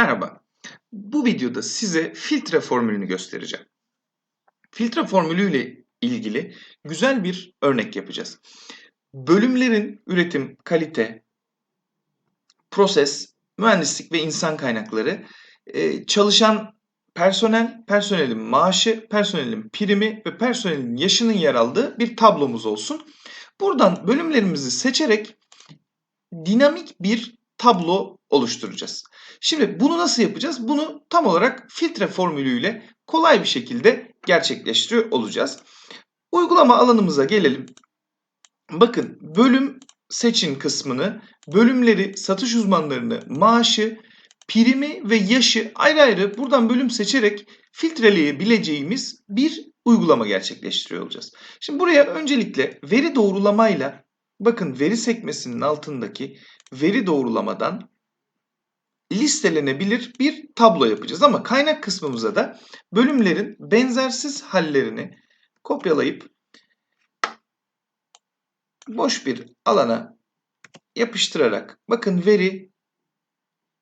Merhaba. Bu videoda size filtre formülünü göstereceğim. Filtre formülüyle ilgili güzel bir örnek yapacağız. Bölümlerin üretim, kalite, proses, mühendislik ve insan kaynakları, e, çalışan personel, personelin maaşı, personelin primi ve personelin yaşının yer aldığı bir tablomuz olsun. Buradan bölümlerimizi seçerek dinamik bir tablo oluşturacağız. Şimdi bunu nasıl yapacağız? Bunu tam olarak filtre formülüyle kolay bir şekilde gerçekleştiriyor olacağız. Uygulama alanımıza gelelim. Bakın bölüm seçin kısmını, bölümleri, satış uzmanlarını, maaşı, primi ve yaşı ayrı ayrı buradan bölüm seçerek filtreleyebileceğimiz bir uygulama gerçekleştiriyor olacağız. Şimdi buraya öncelikle veri doğrulamayla bakın veri sekmesinin altındaki veri doğrulamadan listelenebilir bir tablo yapacağız. Ama kaynak kısmımıza da bölümlerin benzersiz hallerini kopyalayıp boş bir alana yapıştırarak bakın veri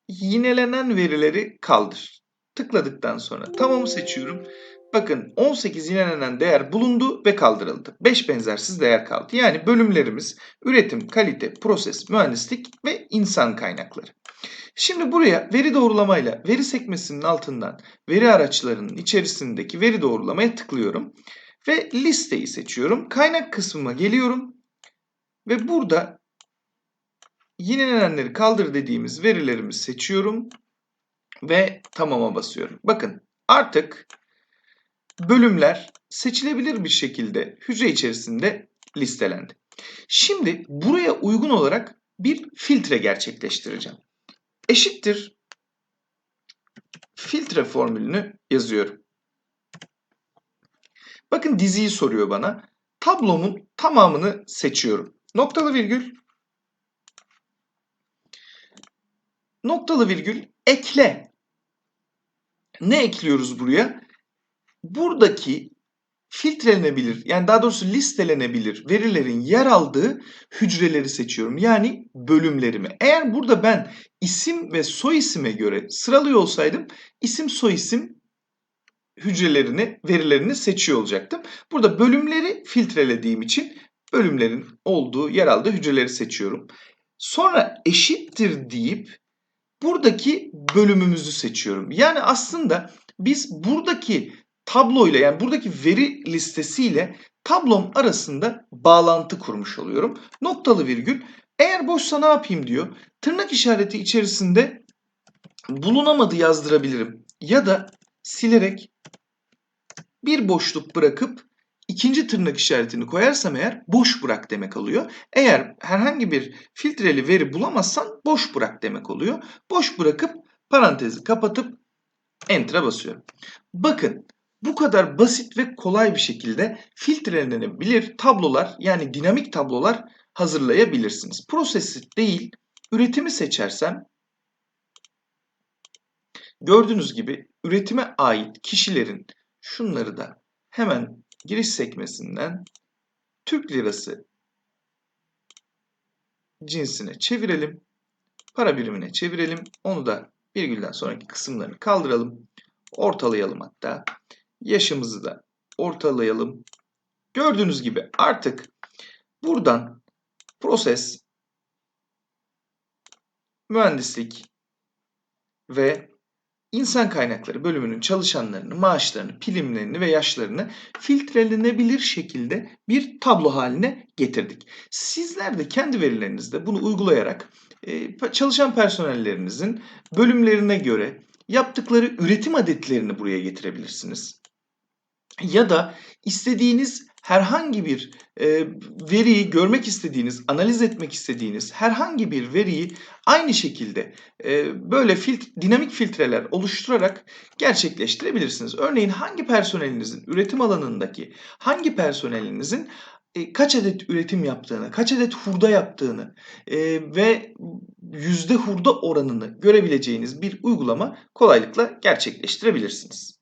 yinelenen verileri kaldır. Tıkladıktan sonra tamamı seçiyorum. Bakın 18 yinelenen değer bulundu ve kaldırıldı. 5 benzersiz değer kaldı. Yani bölümlerimiz üretim, kalite, proses, mühendislik ve insan kaynakları. Şimdi buraya veri doğrulamayla veri sekmesinin altından veri araçlarının içerisindeki veri doğrulamaya tıklıyorum. Ve listeyi seçiyorum. Kaynak kısmıma geliyorum. Ve burada yinelenenleri kaldır dediğimiz verilerimi seçiyorum. Ve tamama basıyorum. Bakın artık bölümler seçilebilir bir şekilde hücre içerisinde listelendi. Şimdi buraya uygun olarak bir filtre gerçekleştireceğim. Eşittir filtre formülünü yazıyorum. Bakın diziyi soruyor bana. Tablomun tamamını seçiyorum. Noktalı virgül noktalı virgül ekle. Ne ekliyoruz buraya? Buradaki filtrelenebilir yani daha doğrusu listelenebilir verilerin yer aldığı hücreleri seçiyorum. Yani bölümlerimi. Eğer burada ben isim ve soy isime göre sıralıyor olsaydım isim soy isim hücrelerini, verilerini seçiyor olacaktım. Burada bölümleri filtrelediğim için bölümlerin olduğu, yer aldığı hücreleri seçiyorum. Sonra eşittir deyip buradaki bölümümüzü seçiyorum. Yani aslında biz buradaki tabloyla yani buradaki veri listesiyle tablom arasında bağlantı kurmuş oluyorum. Noktalı virgül. Eğer boşsa ne yapayım diyor. Tırnak işareti içerisinde bulunamadı yazdırabilirim. Ya da silerek bir boşluk bırakıp ikinci tırnak işaretini koyarsam eğer boş bırak demek oluyor. Eğer herhangi bir filtreli veri bulamazsan boş bırak demek oluyor. Boş bırakıp parantezi kapatıp enter'a basıyorum. Bakın bu kadar basit ve kolay bir şekilde filtrelenebilir tablolar yani dinamik tablolar hazırlayabilirsiniz. Prosesi değil, üretimi seçersem gördüğünüz gibi üretime ait kişilerin şunları da hemen giriş sekmesinden Türk lirası cinsine çevirelim. Para birimine çevirelim. Onu da virgülden sonraki kısımlarını kaldıralım. Ortalayalım hatta. Yaşımızı da ortalayalım. Gördüğünüz gibi artık buradan proses, mühendislik ve insan kaynakları bölümünün çalışanlarını, maaşlarını, primlerini ve yaşlarını filtrelenebilir şekilde bir tablo haline getirdik. Sizler de kendi verilerinizde bunu uygulayarak çalışan personellerinizin bölümlerine göre yaptıkları üretim adetlerini buraya getirebilirsiniz ya da istediğiniz herhangi bir e, veriyi görmek istediğiniz, analiz etmek istediğiniz herhangi bir veriyi aynı şekilde e, böyle filt dinamik filtreler oluşturarak gerçekleştirebilirsiniz. Örneğin hangi personelinizin üretim alanındaki hangi personelinizin e, kaç adet üretim yaptığını, kaç adet hurda yaptığını e, ve yüzde hurda oranını görebileceğiniz bir uygulama kolaylıkla gerçekleştirebilirsiniz.